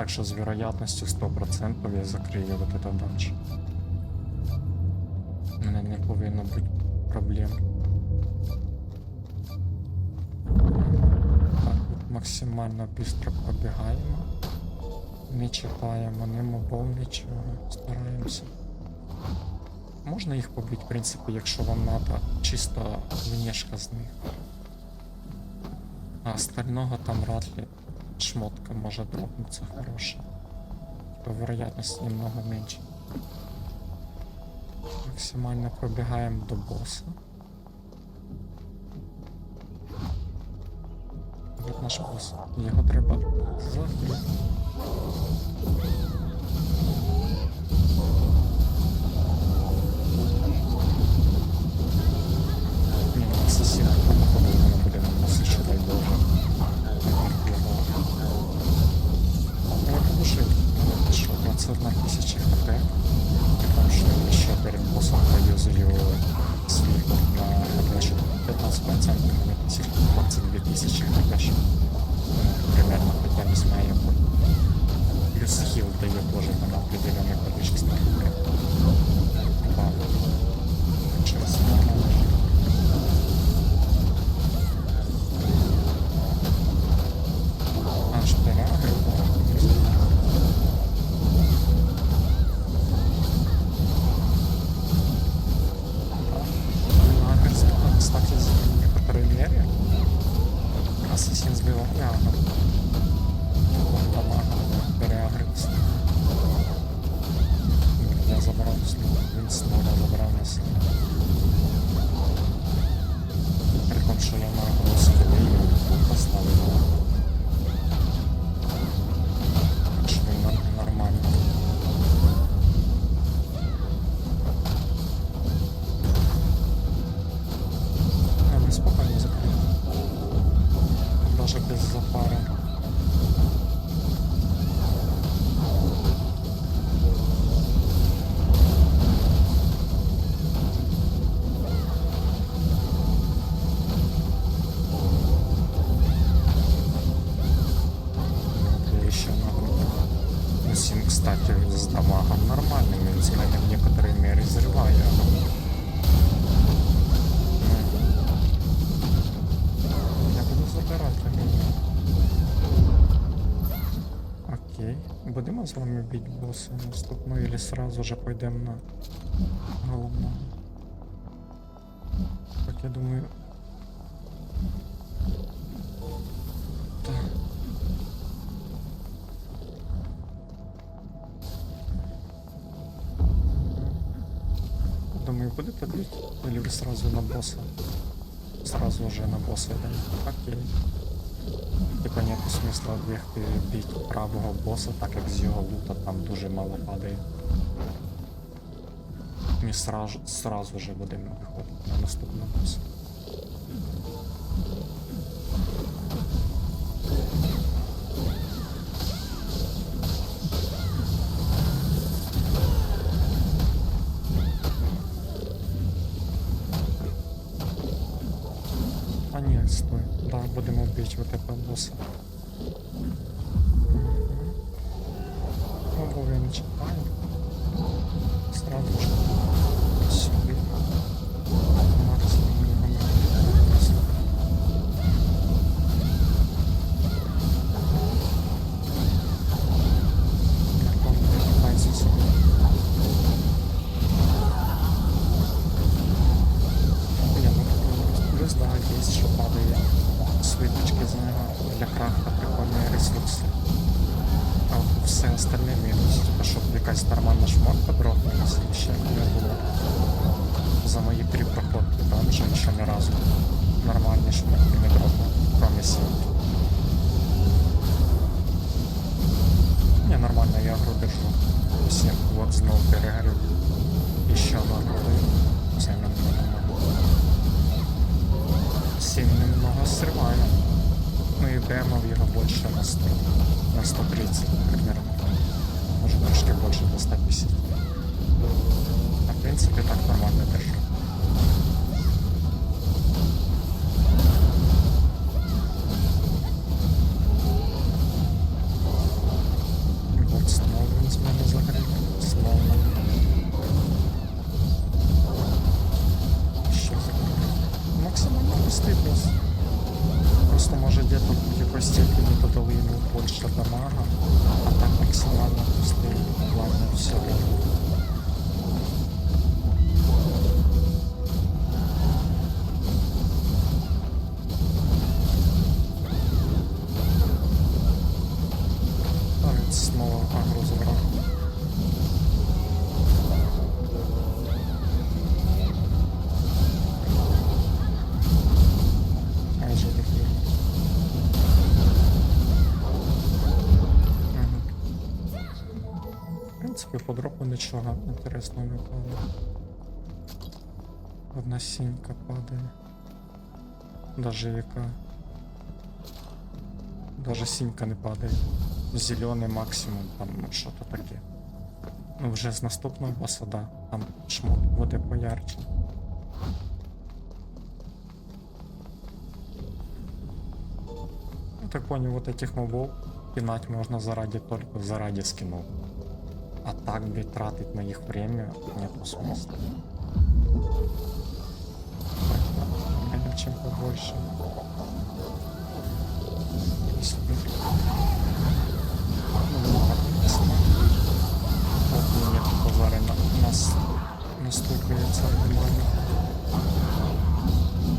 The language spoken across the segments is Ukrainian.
Так что с вероятностью 100% я закрию вот это дач. У мене не повинно бути проблем. Так, максимально быстро пробігаємо. Не чіпаємо, не мобов, нічого. Стараємося. Можна їх побити, в принципі, якщо вам треба чисто внешка з них. А остального там вряд ли шмотка може дропнуться хороша. По вероятности немного меньше. Максимально пробігаємо до боса. Вот наш босс. Його треба забити. Він знову забрав на себе. Що я на голосі поставив. Так що він нормально. А, ми спокійно. Даже без запари. З вами бити боса наступного или сразу же пойдемо на головного. Так, я думаю. Так. Думаю, будете бить? Или вы сразу на босса? Сразу уже на босса йдемо. Окей. Типа нет смисла бігти бить правого боса, так як з його лута там дуже мало падає. Ми сразу, сразу же будемо виходити на наступну боса. А ні, стой. Да, будемо вбічувати. Обоє не чекаю. Сразу же нормальні шмотки не дропнули, кроме сім. Не, нормально, я гру держу. Всем вот снова перегорю. Еще на груди. Це немного. Сім немного срываю. Ну и демов его больше на 100. На 130 примерно. Максимально пустий. Просто може где-то в якоїсь степені додали йому більше дамага, а так максимально пустий. Ладно, все равно. А принципі, по дропу нічого інтересного не падає. Одна сінька падає. Даже яка. Даже сінька не падає. Зелений максимум, там ну, що-то таке. Ну вже з наступного боса, да, там шмот буде поярче. Ну так понял, вот этих мобов пинать можно заради только заради скинов. А так, блядь, тратить на их время нету смысла. Реально, чем побольше. Если бы- Ну, много написано. Вот мне базары на, нас настукается нормально.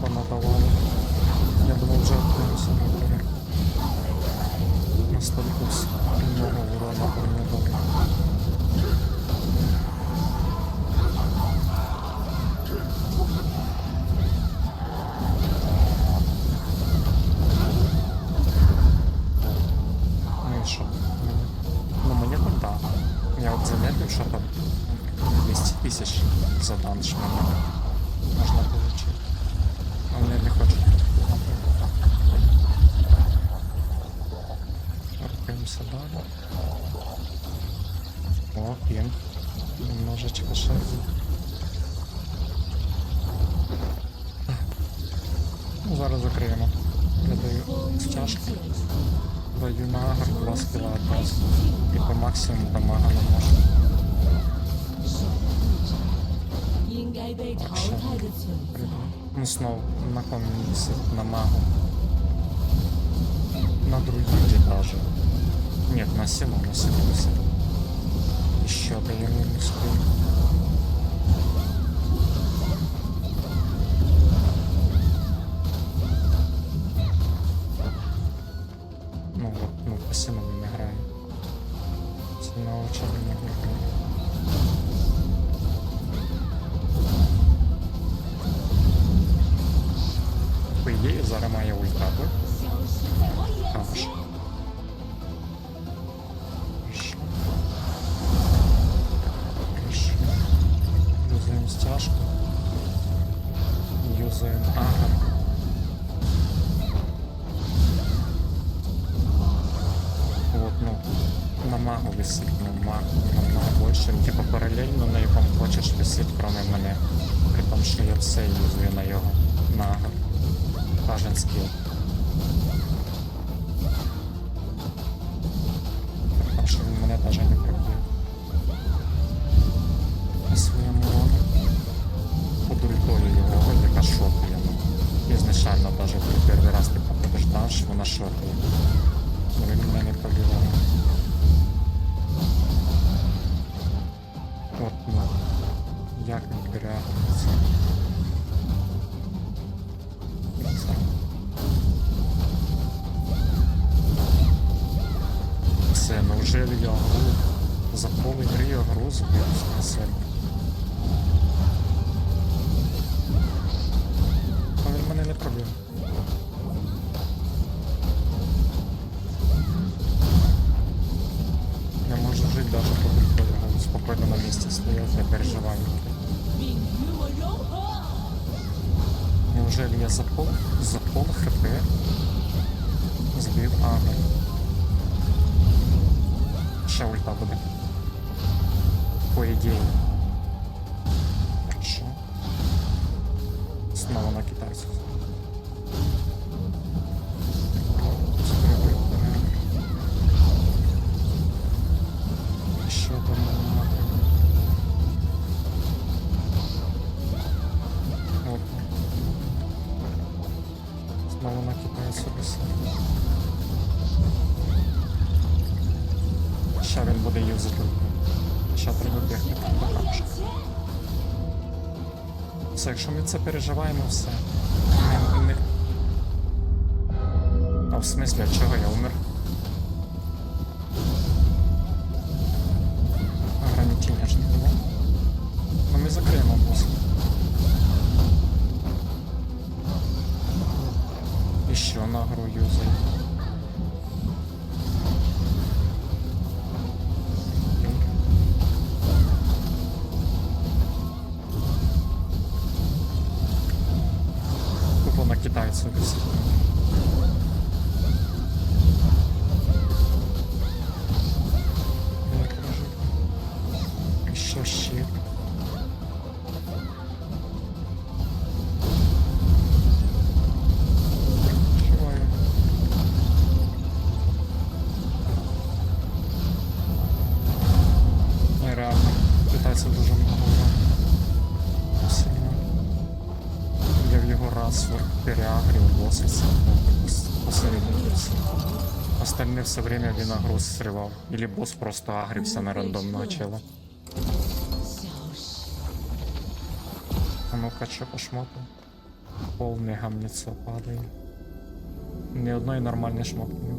Понадавали. Я думал, уже открылся например. Настолько с- много урона по мне дали. Ну и что? Ну мне там. Я вот заметил, что там 200 тысяч за данж можно, зараз закриємо. Я даю стяжку, даю на агр 2 скіла одразу. І по максимуму дамага наношу. Ну знову на комісі, на магу. На другій даже. Нет, на силу, на силу, на силу. Еще даем минус 5. Магу висить, ну, маг намного больше. Типа паралельно на якому хочеш висить, кроме мене. При тому, що я все юзую на його. На агр. Кожен скіл. тому, що він мене навіть не пробив. Анжелія Гру, Запови Грія Грозу, Вірусна серп. А він мене не пробив. Я можу жити даже по його спокійно на місці стояв, не переживаю. Неужели я за пол за пол хп сбил Анну? Ще ульта буде. По ідеї. Хорошо. Снова на китайців. Буде юзати руку. Ще треба бігти до хороших. Все, якщо ми це переживаємо, все. Ми, ми... А в смислі, а чого я умер? Ограничення ж не було. Ну ми закриємо босс. І що на гру юзаю? Я Переагрил, переагрив босса посередині. Остальне все время виногруз срывал. Или босс просто агрився на рандомного чела. А ну-ка, чё по шмоту? Повне гамніцо падає. Ні одной нормальної шмотки не